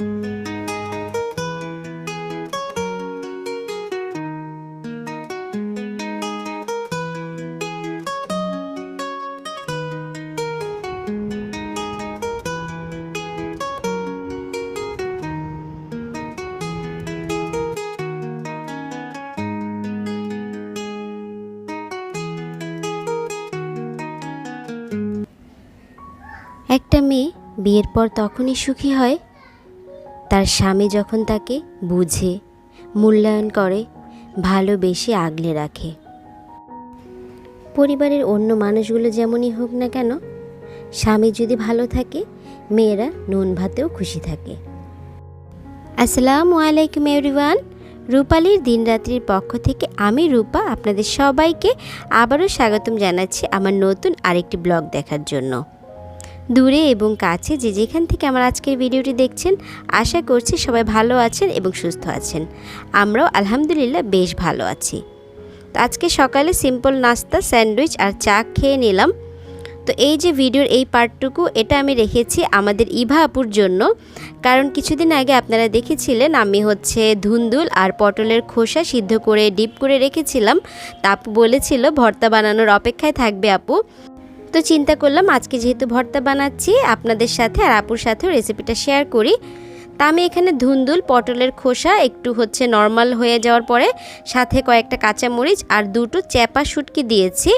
একটা মেয়ে বিয়ের পর তখনই সুখী হয় তার স্বামী যখন তাকে বুঝে, মূল্যায়ন করে, ভালোবেসে আগলে রাখে। পরিবারের অন্য মানুষগুলো যেমনই হোক না কেন, স্বামী যদি ভালো থাকে, মেয়েরা নুন ভাতেও খুশি থাকে। আসসালামু আলাইকুম এভরিওয়ান, রূপালীর দিনরাত্রির পক্ষ থেকে আমি রূপা আপনাদের সবাইকে আবারও স্বাগতম জানাচ্ছি আমার নতুন আরেকটি ব্লগ দেখার জন্য। দূরে এবং কাছে যে যেখান থেকে আমার আজকের ভিডিওটি দেখছেন, আশা করছি সবাই ভালো আছেন এবং সুস্থ আছেন। আমরাও আলহামদুলিল্লাহ বেশ ভালো আছি। তো আজকে সকালে সিম্পল নাস্তা, স্যান্ডউইচ আর চা খেয়ে নিলাম। তো এই যে ভিডিওর এই পার্টটুকু, এটা আমি রেখেছি আমাদের ইভা আপুর জন্য। কারণ কিছুদিন আগে আপনারা দেখেছিলেন, আমি হচ্ছে ধুন্দুল আর পটলের খোসা সিদ্ধ করে, ডিপ করে রেখেছিলাম। তা আপু বলেছিল, ভর্তা বানানোর অপেক্ষায় থাকবে আপু। তো চিন্তা করলাম আজকে যেহেতু ভর্তা বানাচ্ছি আপনাদের সাথে আর আপুর সাথেও রেসিপিটা শেয়ার করি। তা আমি এখানে ধুন্দুল, পটলের খোসা, একটু হচ্ছে নর্মাল হয়ে যাওয়ার পরে সাথে কয়েকটা কাঁচামরিচ আর দুটো চ্যাপা শুটকি দিয়েছি।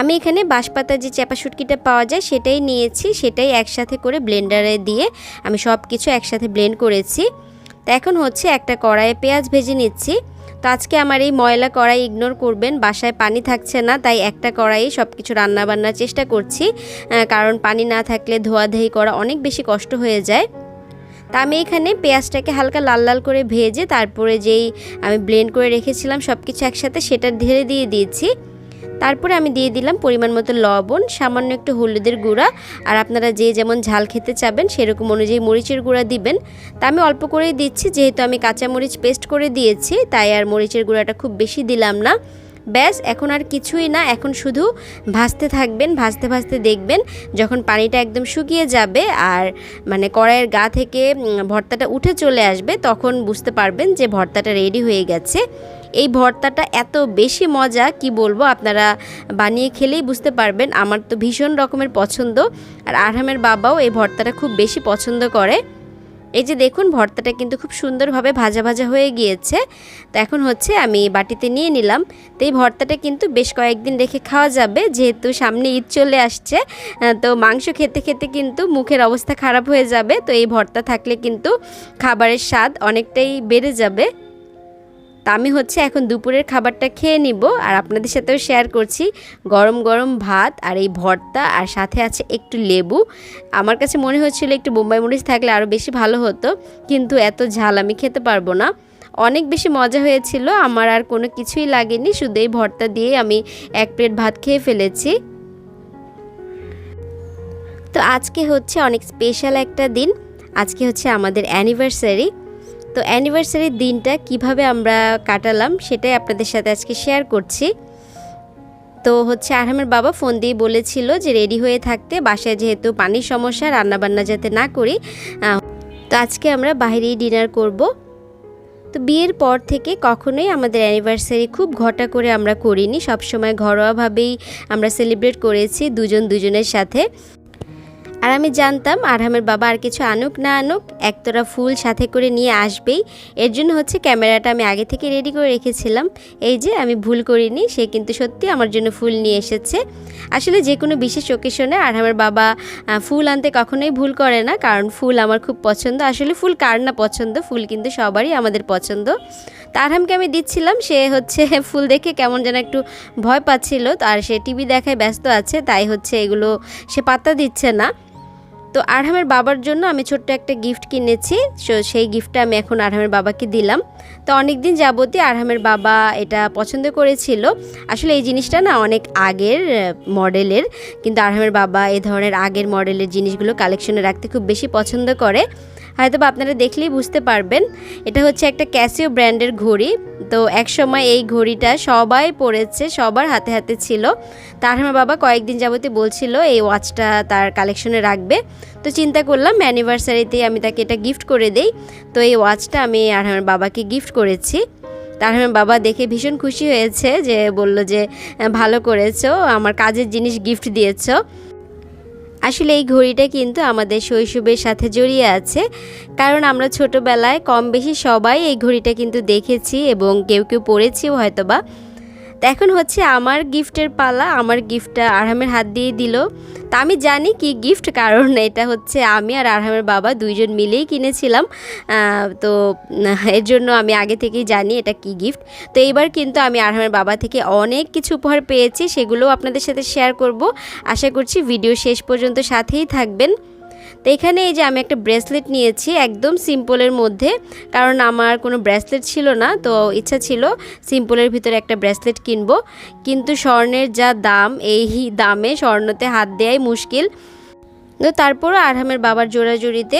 আমি এখানে বাঁশপাতা যে চ্যাপা শুটকিটা পাওয়া যায় সেটাই নিয়েছি, সেটাই একসাথে করে ব্লেন্ডারে দিয়ে আমি সব কিছু একসাথে ব্লেন্ড করেছি। তো এখন হচ্ছে একটা কড়াইয়ে পেঁয়াজ ভেজে নিচ্ছি। তো আজকে আমার এই ময়লা কড়াই ইগনোর করবেন, বাসায় পানি থাকছে না, তাই একটা কড়াইয়ে সব কিছু রান্নাবান্নার চেষ্টা করছি কারণ পানি না থাকলে ধোয়াধুয়ি করা অনেক বেশি কষ্ট হয়ে যায়। তা আমি এখানে পেঁয়াজটাকে হালকা লাল লাল করে ভেজে, তারপরে যেই আমি ব্লেন্ড করে রেখেছিলাম সব কিছু একসাথে, সেটা ঢেলে দিয়ে দিয়েছি। তারপরে আমি দিয়ে দিলাম পরিমাণ মতো লবণ, সামান্য একটু হলুদের গুঁড়া, আর আপনারা যে যেমন ঝাল খেতে চাবেন সেরকম অনুযায়ী মরিচের গুঁড়া দিবেন। তা আমি অল্প করেই দিচ্ছি, যেহেতু আমি কাঁচা মরিচ পেস্ট করে দিয়েছি, তাই আর মরিচের গুঁড়াটা খুব বেশি দিলাম না। ব্যাস, এখন আর কিছুই না, এখন শুধু ভাজতে থাকবেন, ভাজতে ভাজতে দেখবেন যখন পানিটা একদম শুকিয়ে যাবে আর মানে কড়াইয়ের গা থেকে ভর্তাটা উঠে চলে আসবে, তখন বুঝতে পারবেন যে ভর্তাটা রেডি হয়ে গেছে। এই ভর্তাটা এত বেশি মজা, কি বলব? আপনারা বানিয়ে খেলেই বুঝতে পারবেন। আমার তো ভীষণ রকমের পছন্দ। আর আরহামের বাবাও এই ভর্তাটা খুব বেশি পছন্দ করে। এই যে দেখুন, ভর্তাটা কিন্তু খুব সুন্দরভাবে ভাজা ভাজা হয়ে গিয়েছে। তো এখন হচ্ছে আমি বাটিতে নিয়ে নিলাম। তো এই ভর্তাটা কিন্তু বেশ কয়েকদিন রেখে খাওয়া যাবে, যেহেতু সামনে ঈদ চলে আসছে। তো মাংস খেতে খেতে কিন্তু মুখের অবস্থা খারাপ হয়ে যাবে। তো এই ভর্তা থাকলে কিন্তু খাবারের স্বাদ অনেকটাই বেড়ে যাবে। তা আমি হচ্ছে এখন দুপুরের খাবারটা খেয়ে নিব আর আপনাদের সাথেও শেয়ার করছি। গরম গরম ভাত আর এই ভর্তা আর সাথে আছে একটু লেবু। আমার কাছে মনে হচ্ছিল একটু বোম্বাই মরিচ থাকলে আরও বেশি ভালো হতো, কিন্তু এত ঝাল আমি খেতে পারব না। অনেক বেশি মজা হয়েছিল, আমার আর কোনো কিছুই লাগেনি, শুধু এই ভর্তা দিয়ে আমি এক প্লেট ভাত খেয়ে ফেলেছি। তো আজকে হচ্ছে অনেক স্পেশাল একটা দিন, আজকে হচ্ছে আমাদের অ্যানিভার্সারি তো অ্যানিভার্সারির দিনটা কীভাবে আমরা কাটালাম সেটাই আপনাদের সাথে আজকে শেয়ার করছি। তো হচ্ছে আরহামের বাবা ফোন দিয়ে বলেছিল যে রেডি হয়ে থাকতে বাসায় যেহেতু পানির সমস্যা, রান্নাবান্না যাতে না করি তো আজকে আমরা বাইরেই ডিনার করব। তো বিয়ের পর থেকে কখনোই আমাদের অ্যানিভার্সারি খুব ঘটা করে আমরা করিনি, সবসময় ঘরোয়াভাবেই আমরা সেলিব্রেট করেছি দুজন দুজনের সাথে। আর আমি জানতাম আরহামের বাবা আর কিছু আনুক না আনুক একতরা ফুল সাথে করে নিয়ে আসবেই। এর জন্য হচ্ছে ক্যামেরাটা আমি আগে থেকে রেডি করে রেখেছিলাম। এই যে আমি ভুল করিনি, সে কিন্তু সত্যি আমার জন্য ফুল নিয়ে এসেছে। আসলে যে কোনো বিশেষ ওকেশনে আরহামের বাবা ফুল আনতে কখনোই ভুল করে না, কারণ ফুল আমার খুব পছন্দ। আসলে ফুল কার না পছন্দ? ফুল কিন্তু সবারই আমাদের পছন্দ। তো আরহামকে আমি দিচ্ছিলাম, সে হচ্ছে ফুল দেখে কেমন যেন একটু ভয় পাচ্ছিল। আর সে টিভি দেখায় ব্যস্ত আছে, তাই হচ্ছে এগুলো সে পাত্তা দিচ্ছে না। তো আরহামের বাবার জন্য আমি ছোট্ট একটা গিফট কিনেছি। সো সেই গিফটটা আমি এখন আরহামের বাবাকে দিলাম। তো অনেক দিন যাবতীয় আরহামের বাবা এটা পছন্দ করেছিল। আসলে এই জিনিসটা না অনেক আগের মডেলের। কিন্তু আরহামের বাবা এ ধরনের আগের মডেলের জিনিসগুলো কালেকশনে রাখতে খুব বেশি পছন্দ করে। হয়তো আপনারা দেখলেই বুঝতে পারবেন। এটা হচ্ছে একটা ক্যাসিও ব্র্যান্ডের ঘড়ি। তো এক সময় এই ঘড়িটা সবাই পরেছে, সবার হাতে হাতে ছিল। তার আমার বাবা কয়েকদিন যাবতীয় বলছিল, এই ওয়াচটা তার কালেকশনে রাখবে। তো চিন্তা করলাম অ্যানিভার্সারিতেই আমি তাকে এটা গিফট করে দেই। তো এই ওয়াচটা আমি আর আমার বাবাকে গিফট করেছি। তার আমার বাবা দেখে ভীষণ খুশি হয়েছে যে বলল যে ভালো করেছ, আমার কাজের জিনিস গিফট দিয়েছ। আসলে এই ঘড়িটা কিন্তু আমাদের শৈশবের সাথে জড়িয়ে আছে। কারণ আমরা ছোটবেলায় কম বেশি সবাই এই ঘড়িটা কিন্তু দেখেছি এবং কেউ কেউ পড়েছিও হয়তোবা। তো এখন হচ্ছে আমার গিফটের পালা, আমার গিফটটা আরহামের হাত দিয়ে দিল। তা আমি জানি কি গিফট, কারণ এটা হচ্ছে আমি আর আরহামের বাবা দুইজন মিলেই কিনেছিলাম। তো এর জন্য আমি আগে থেকেই জানি এটা কি গিফট। তো এইবার কিন্তু আমি আরহামের বাবা থেকে অনেক কিছু উপহার পেয়েছি, সেগুলোও আপনাদের সাথে শেয়ার করব। আশা করছি ভিডিও শেষ পর্যন্ত সাথেই থাকবেন। তো এখানে এই যে আমি একটা ব্রেসলেট নিয়েছি একদম সিম্পলের মধ্যে, কারণ আমার কোনো ব্রেসলেট ছিল না, তো ইচ্ছা ছিল সিম্পলের ভিতরে একটা ব্রেসলেট কিনবো। কিন্তু স্বর্ণের যা দাম, এই দামে স্বর্ণতে হাত দেওয়াই মুশকিল। তো তারপরও আরহামের বাবার জোড়াজুড়িতে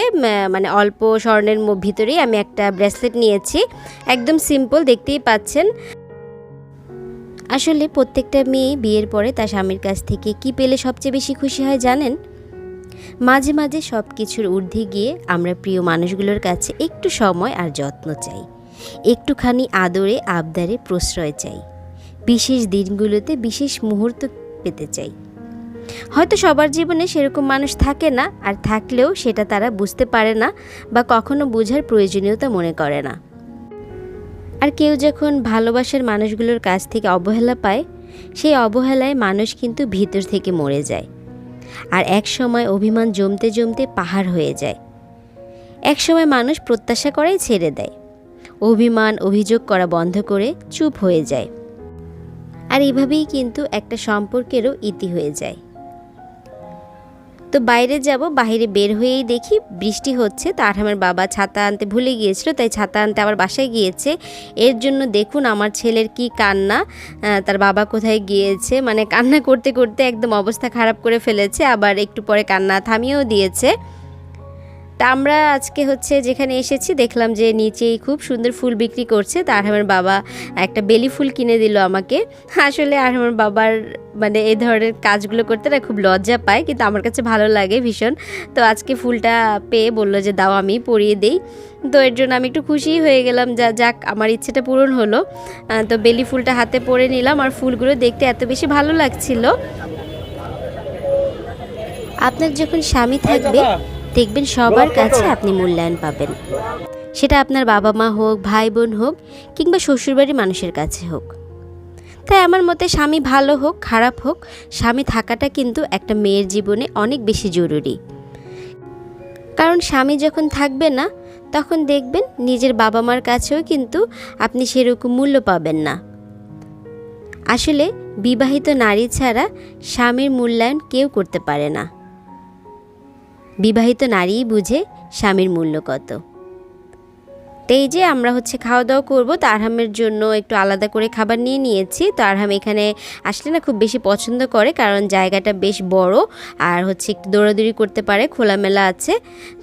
মানে অল্প স্বর্ণের ভিতরেই আমি একটা ব্রেসলেট নিয়েছি। একদম সিম্পল, দেখতেই পাচ্ছেন। আসলে প্রত্যেকটা মেয়ে বিয়ের পরে তার স্বামীর কাছ থেকে কি পেলে সবচেয়ে বেশি খুশি হয় জানেন? মাঝে মাঝে সব কিছুর ঊর্ধ্বে গিয়ে আমরা প্রিয় মানুষগুলোর কাছে একটু সময় আর যত্ন চাই। একটুখানি আদরে, আবদারে প্রশ্রয় চাই। বিশেষ দিনগুলোতে বিশেষ মুহূর্ত পেতে চাই। হয়তো সবার জীবনে সেরকম মানুষ থাকে না, আর থাকলেও সেটা তারা বুঝতে পারে না বা কখনো বোঝার প্রয়োজনীয়তা মনে করে না। আর কেউ যখন ভালোবাসার মানুষগুলোর কাছ থেকে অবহেলা পায়, সেই অবহেলায় মানুষ কিন্তু ভিতর থেকে মরে যায়। আর এক সময় অভিমান জমতে জমতে পাহাড় হয়ে যায়। এক সময় মানুষ প্রত্যাশা করাই ছেড়ে দেয়। অভিমান, অভিযোগ করা বন্ধ করে চুপ হয়ে যায়। আর এভাবেই কিন্তু একটা সম্পর্কেরও ইতি হয়ে যায়। তো বাইরে যাব বাইরে বের হয়েই দেখি বৃষ্টি হচ্ছে তার আমার বাবা ছাতা আনতে ভুলে গিয়েছিল, তাই ছাতা আনতে আবার বাসায় গিয়েছে। এর জন্য দেখুন আমার ছেলের কি কান্না তার বাবা কোথায় গিয়েছে মানে কান্না করতে করতে একদম অবস্থা খারাপ করে ফেলেছে, আবার একটু পরে কান্না থামিয়েও দিয়েছে। তা আমরা আজকে হচ্ছে যেখানে এসেছি, দেখলাম যে নিচেই খুব সুন্দর ফুল বিক্রি করছে। তার আমার বাবা একটা বেলি ফুল কিনে দিল আমাকে। আসলে আর আমার বাবার মানে এই ধরনের কাজগুলো করতে না খুব লজ্জা পায়, কিন্তু আমার কাছে ভালো লাগে ভীষণ। তো আজকে ফুলটা পেয়ে বলল যে দাও আমি পরিয়ে দেই। তো এর জন্য আমি একটু খুশি হয়ে গেলাম। যা যাক, আমার ইচ্ছেটা পূরণ হলো। তো বেলি ফুলটা হাতে পরে নিলাম আর ফুলগুলো দেখতে এত বেশি ভালো লাগছিল। আপনার যখন স্বামী থাকবে দেখবেন সবার কাছে আপনি মূল্যায়ন পাবেন। সেটা আপনার বাবা মা হোক ভাই বোন হোক, কিংবা শ্বশুরবাড়ির মানুষের কাছে হোক। তাই আমার মতে স্বামী ভালো হোক, খারাপ হোক, স্বামী থাকাটা কিন্তু একটা মেয়ের জীবনে অনেক বেশি জরুরি। কারণ স্বামী যখন থাকবে না, তখন দেখবেন নিজের বাবা মার কাছেও কিন্তু আপনি সেরকম মূল্য পাবেন না। আসলে বিবাহিত নারী ছাড়া স্বামীর মূল্যায়ন কেউ করতে পারে না। বিবাহিত নারীই বুঝে স্বামীর মূল্য কত। তো এই যে আমরা হচ্ছে খাওয়া দাওয়া করব, তো আরহামের জন্য একটু আলাদা করে খাবার নিয়ে নিয়েছি। তো আরহাম এখানে আসলে না খুব বেশি পছন্দ করে, কারণ জায়গাটা বেশ বড় আর হচ্ছে একটু দৌড়াদৌড়ি করতে পারে, খোলামেলা আছে।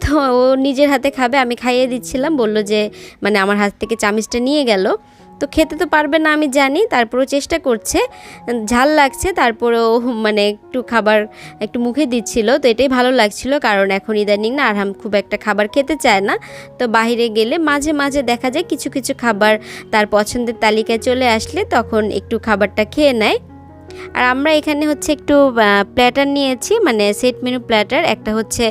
তো ও নিজের হাতে খাবে, আমি খাইয়ে দিচ্ছিলাম, বলল যে মানে আমার হাত থেকে চামিচটা নিয়ে গেল। তো খেতে তো পারবে না, আমি জানি। তারপরেও চেষ্টা করছে। ঝাল লাগছে, তারপরেও মানে একটু খাবার একটু মুখে দিচ্ছিল। তো এটাই ভালো লাগছিল, কারণ এখন ইদানিং না আরহাম খুব একটা খাবার খেতে চায় না। তো বাহিরে গেলে মাঝে মাঝে দেখা যায় কিছু কিছু খাবার তার পছন্দের তালিকায় চলে আসলে তখন একটু খাবারটা খেয়ে নেয়। আর আমরা এখানে হচ্ছে একটু প্ল্যাটার নিয়েছি মানে সেট মেনু প্ল্যাটার একটা হচ্ছে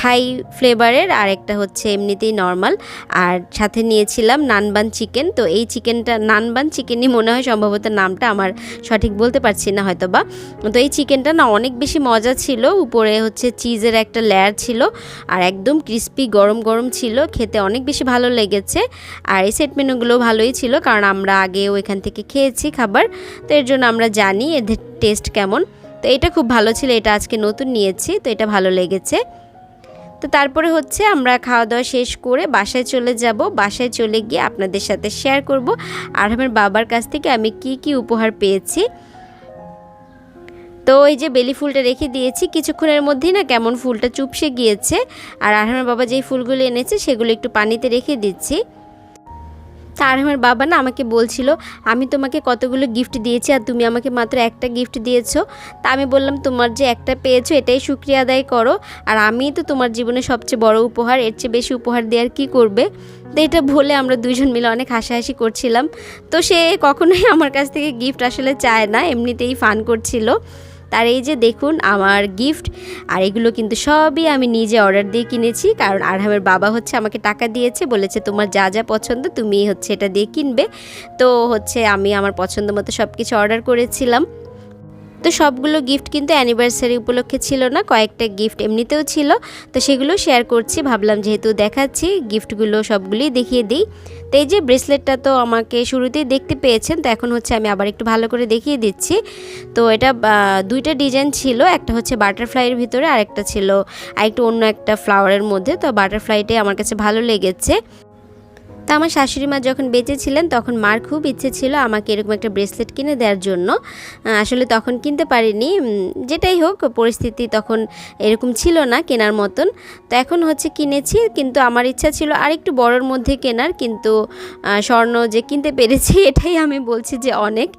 থাই ফ্লেভারের আর একটা হচ্ছে এমনিতেই নর্মাল আর সাথে নিয়েছিলাম নানবান চিকেন তো এই চিকেনটা নানবান চিকেনই মনে হয় সম্ভবত নামটা আমার সঠিক বলতে পারছি না হয়তো বা তো এই চিকেনটা না অনেক বেশি মজা ছিল, উপরে হচ্ছে চিজের একটা লেয়ার ছিল, আর একদম ক্রিস্পি গরম গরম ছিল, খেতে অনেক বেশি ভালো লেগেছে। আর এই সেট মেনুগুলো ভালোই ছিল, কারণ আমরা আগেও এখান থেকে খেয়েছি খাবার, তো এর জন্য আমরা জানি এদের টেস্ট কেমন। তো এটা খুব ভালো ছিল, এটা আজকে নতুন নিয়েছি, তো এটা ভালো লেগেছে। তো তারপরে হচ্ছে আমরা খাওয়া দাওয়া শেষ করে বাসায় চলে যাব। বাসায় চলে গিয়ে আপনাদের সাথে শেয়ার করব আর আমার বাবার কাছ থেকে আমি কি কি উপহার পেয়েছি। তো ওই যে বেলি ফুলটা রেখে দিয়েছি, কিছুক্ষণের মধ্যেই না কেমন ফুলটা চুপসে গিয়েছে। আর আরহামের বাবা যেই ফুলগুলো এনেছে, সেগুলো একটু পানিতে রেখে দিচ্ছি। তার আমার বাবা না আমাকে বলছিল, আমি তোমাকে কতগুলো গিফট দিয়েছি আর তুমি আমাকে মাত্র একটা গিফট দিয়েছ। তা আমি বললাম, তোমার যে একটা পেয়েছ এটাই শুক্রিয়া আদায় করো আর আমি তো তোমার জীবনে সবচেয়ে বড় উপহার, এর চেয়ে বেশি উপহার দেওয়ার কি করবে? তো এটা বলে আমরা দুজন মিলে অনেক হাসাহাসি করছিলাম। তো সে কখনোই আমার কাছ থেকে গিফট আসলে চায় না, এমনিতেই ফান করছিল। তার এই যে দেখুন, আমার গিফট আর এগুলো কিন্তু সবই আমি নিজে অর্ডার দিয়ে কিনেছি, কারণ আরহামের বাবা হচ্ছে আমাকে টাকা দিয়েছে, বলেছে তোমার যা যা পছন্দ তুমি হচ্ছে এটা দিয়ে কিনবে। তো হচ্ছে আমি আমার পছন্দ মতো সব কিছু অর্ডার করেছিলাম। তো সবগুলো গিফট কিন্তু অ্যানিভার্সারি উপলক্ষে ছিল না, কয়েকটা গিফট এমনিতেও ছিল। তো সেগুলো শেয়ার করছি, ভাবলাম যেহেতু দেখাচ্ছি গিফটগুলো সবগুলোই দেখিয়ে দিই। তো এই যে ব্রেসলেটটা তো আমাকে শুরুতেই দেখতে পেয়েছেন, তো এখন হচ্ছে আমি আবার একটু ভালো করে দেখিয়ে দিচ্ছি। তো এটা দুইটা ডিজাইন ছিল, একটা হচ্ছে বাটারফ্লাইয়ের ভিতরে আর একটা ছিল আর একটু অন্য একটা ফ্লাওয়ারের মধ্যে। তো বাটারফ্লাইটাই আমার কাছে ভালো লেগেছে। তা আমার শাশুড়ি মা যখন বেঁচে ছিলেন, তখন মার খুব ইচ্ছে ছিল আমাকে এরকম একটা ব্রেসলেট কিনে দেওয়ার জন্য। আসলে তখন কিনতে পারিনি। যেটাই হোক, পরিস্থিতি তখন এরকম ছিল না কেনার মতন। তো এখন হচ্ছে কিনেছি, কিন্তু আমার ইচ্ছা ছিল আর একটু বড়োর মধ্যে কেনার, কিন্তু স্বর্ণ যে কিনতে পেরেছি, এটাই আমি বলছি যে অনেক।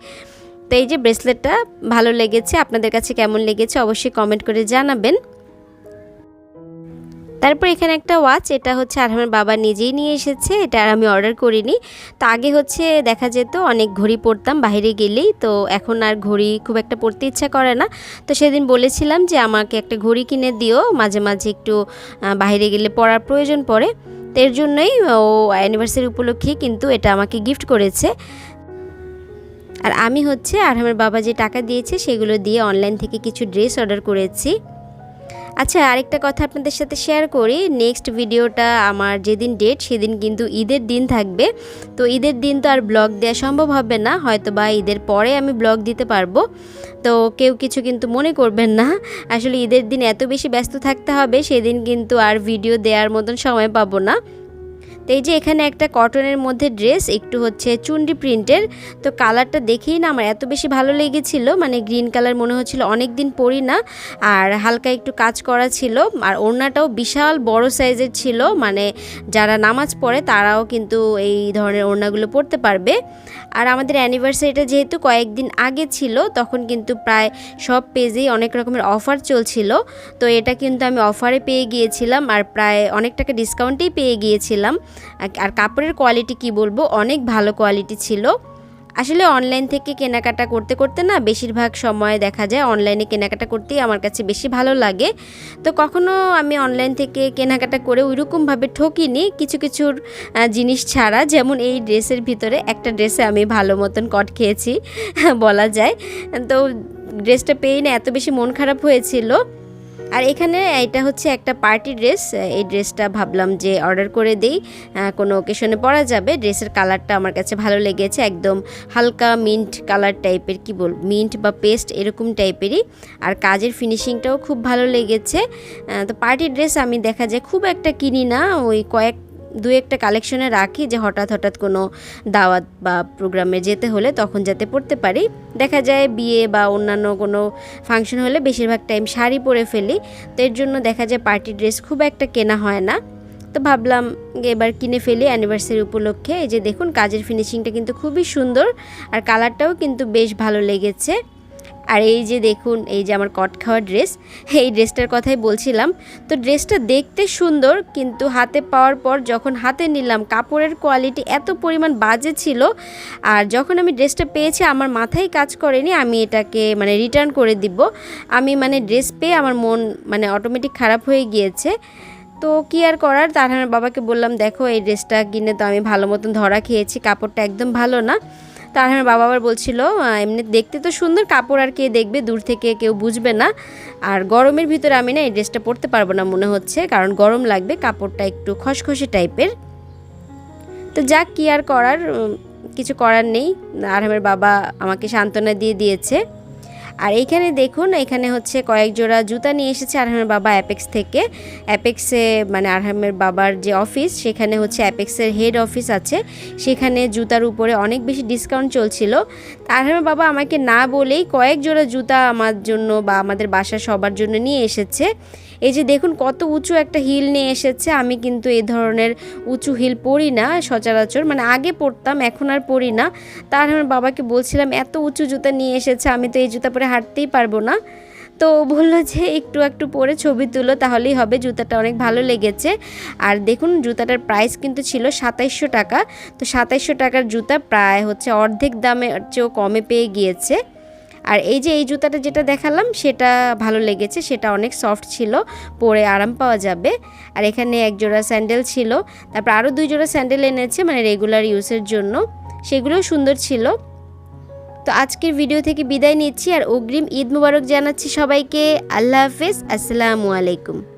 তো এই যে ব্রেসলেটটা ভালো লেগেছে, আপনাদের কাছে কেমন লেগেছে, অবশ্যই কমেন্ট করে জানাবেন। তারপর এখানে একটা ওয়াচ এটা হচ্ছে আর আমার বাবা নিজেই নিয়ে এসেছে, এটা আর আমি অর্ডার করিনি। তো আগে হচ্ছে দেখা যেত, অনেক ঘড়ি পরতাম বাইরে গেলেই, তো এখন আর ঘড়ি খুব একটা পরতে ইচ্ছা করে না। তো সেদিন বলেছিলাম যে আমাকে একটা ঘড়ি কিনে দিও, মাঝে মাঝে একটু বাইরে গেলে পরার প্রয়োজন পড়ে। তো এর জন্যই ও অ্যানিভার্সারি উপলক্ষে কিন্তু এটা আমাকে গিফট করেছে। আর আমি হচ্ছে আর আমার বাবা যে টাকা দিয়েছে, সেগুলো দিয়ে অনলাইন থেকে কিছু ড্রেস অর্ডার করেছি। আচ্ছা আরেকটা কথা আপনাদের সাথে শেয়ার করি। নেক্সট ভিডিওটা আমার যেদিন ডেট সেদিন কিন্তু ঈদের দিন থাকবে। তো ঈদের দিন তো আর ব্লগ দেওয়া সম্ভব হবে না হয়তো বা ঈদের পরে আমি ব্লগ দিতে পারব। তো কেউ কিছু কিন্তু মনে করবেন না, আসলে ঈদের দিন এত বেশি ব্যস্ত থাকতে হবে, সেদিন কিন্তু আর ভিডিও দেওয়ার মতন সময় পাবো না। তো এই যে এখানে একটা কটনের মধ্যে ড্রেস, একটু হচ্ছে চুন্ডি প্রিন্টের। তো কালারটা দেখেই না আমার এত বেশি ভালো লেগেছিল মানে গ্রিন কালার মনে হচ্ছিল অনেক দিন পরি না। আর হালকা একটু কাজ করা ছিল, আর ওড়নাটাও বিশাল বড় সাইজের ছিল মানে যারা নামাজ পড়ে তারাও কিন্তু এই ধরনের ওড়নাগুলো পরতে পারবে। আর আমাদের অ্যানিভার্সারিটা যেহেতু কয়েকদিন আগে ছিল, তখন কিন্তু প্রায় সব পেজেই অনেক রকমের অফার চলছিল। তো এটা কিন্তু আমি অফারে পেয়ে গিয়েছিলাম, আর প্রায় অনেক টাকা ডিসকাউন্টেই পেয়ে গিয়েছিলাম। আর কাপড়ের কোয়ালিটি কি বলব? অনেক ভালো কোয়ালিটি ছিল। আসলে অনলাইন থেকে কেনাকাটা করতে করতে না বেশিরভাগ সময় দেখা যায় অনলাইনে কেনাকাটা করতেই আমার কাছে বেশি ভালো লাগে। তো কখনো আমি অনলাইন থেকে কেনাকাটা করে ওইরকমভাবে ঠকিনি। কিছু কিছুর জিনিস ছাড়া, যেমন এই ড্রেসের ভিতরে একটা ড্রেসে আমি ভালো মতন কট খেয়েছি, বলা যায়। তো ড্রেসটা পেয়ে না এত বেশি মন খারাপ হয়েছিল। আর এখানে এটা হচ্ছে একটা পার্টি ড্রেস। এই ড্রেসটা ভাবলাম যে অর্ডার করে দিই। কোনো ওকেশনে পরা যাবে। ড্রেসের কালারটা আমার কাছে ভালো লেগেছে। একদম হালকা মিন্ট কালার টাইপের কি বল মিন্ট বা পেস্ট এরকম টাইপেরই আর কাজের ফিনিশিংটাও খুব ভালো লেগেছে। তো পার্টি ড্রেস আমি দেখা যায় খুব একটা কিনি না। ওই কয়েক দু একটা কালেকশনে রাখি যে হঠাৎ হঠাৎ কোনো দাওয়াত বা প্রোগ্রামে যেতে হলে তখন যাতে পড়তে পারি। দেখা যায় বিয়ে বা অন্যান্য কোনো ফাংশন হলে বেশিরভাগ টাইম শাড়ি পরে ফেলি। তো এর জন্য দেখা যায় পার্টি ড্রেস খুব একটা কেনা হয় না। তো ভাবলাম এবার কিনে ফেলি অ্যানিভার্সারি উপলক্ষে। এই যে দেখুন, কাজের ফিনিশিংটা কিন্তু খুবই সুন্দর আর কালারটাও কিন্তু বেশ ভালো লেগেছে। আর এই যে দেখুন, এই যে আমার কট খাওয়া ড্রেস, এই ড্রেসটার কথাই বলছিলাম। তো ড্রেসটা দেখতে সুন্দর, কিন্তু হাতে পাওয়ার পর যখন হাতে নিলাম, কাপড়ের কোয়ালিটি এত পরিমাণ বাজে ছিল, আর যখন আমি ড্রেসটা পেয়েছি, আমার মাথায় কাজ করেনি, আমি এটাকে মানে রিটার্ন করে দিব। আমি মানে ড্রেস পেয়ে আমার মন মানে অটোমেটিক খারাপ হয়ে গিয়েছে। তো কি আর করার? তার বাবাকে বললাম, দেখো, এই ড্রেসটা কিনে তো আমি ভালো মতন ধরা খেয়েছি, কাপড়টা একদম ভালো না। তার আমার বাবা আবার বলছিল এমনি দেখতে তো সুন্দর, কাপড় আর কে দেখবে, দূর থেকে কেউ বুঝবে না। আর গরমের ভিতরে আমি না এই ড্রেসটা পরতে পারব না মনে হচ্ছে, কারণ গরম লাগবে, কাপড়টা একটু খসখসে টাইপের। তো যাক, কি আর করার কিছু করার নেই। আর আমার বাবা আমাকে সান্ত্বনা দিয়ে দিয়েছে। আর এইখানে দেখুন, এখানে হচ্ছে কয়েক জোড়া জুতা নিয়ে এসেছে আরহামের বাবা অ্যাপেক্স থেকে। অ্যাপেক্সে মানে আরহামের বাবার যে অফিস সেখানে হচ্ছে অ্যাপেক্সের হেড অফিস আছে। সেখানে জুতার উপরে অনেক বেশি ডিসকাউন্ট চলছিল। আরহামের বাবা আমাকে না বলেই কয়েক জোড়া জুতা আমার জন্য বা আমাদের বাসা সবার জন্য নিয়ে এসেছে। এই যে দেখুন কত উঁচু একটা হিল নিয়ে এসেছে, আমি কিন্তু এই ধরনের উঁচু হিল পরি না সচরাচর মানে আগে পরতাম, এখন আর পরি না। তার আমার বাবাকে বলছিলাম, এত উঁচু জুতা নিয়ে এসেছে, আমি তো এই জুতা পরে হাঁটতেই পারব না। তো বলল যে, একটু একটু পরে ছবি তুলো, তাহলেই হবে, জুতাটা অনেক ভালো লেগেছে। আর দেখুন জুতাটার প্রাইস কিন্তু ছিল সাতাইশশো টাকা। তো সাতাইশশো টাকার জুতা প্রায় হচ্ছে অর্ধেক দামে চেয়েও কমে পেয়ে গিয়েছে। আর এই যে এই জুতাটা যেটা দেখালাম, সেটা ভালো লেগেছে, সেটা অনেক সফট ছিল, পরে আরাম পাওয়া যাবে। আর এখানে এক জোড়া স্যান্ডেল ছিল, তারপর আরও দুই জোড়া স্যান্ডেল এনেছে মানে রেগুলার ইউজের জন্য। সেগুলোও সুন্দর ছিল। তো আজকের ভিডিও থেকে বিদায় নিচ্ছি, আর অগ্রিম ঈদ মুবারক জানাচ্ছি সবাইকে। আল্লাহ হাফেজ, আসসালামু আলাইকুম।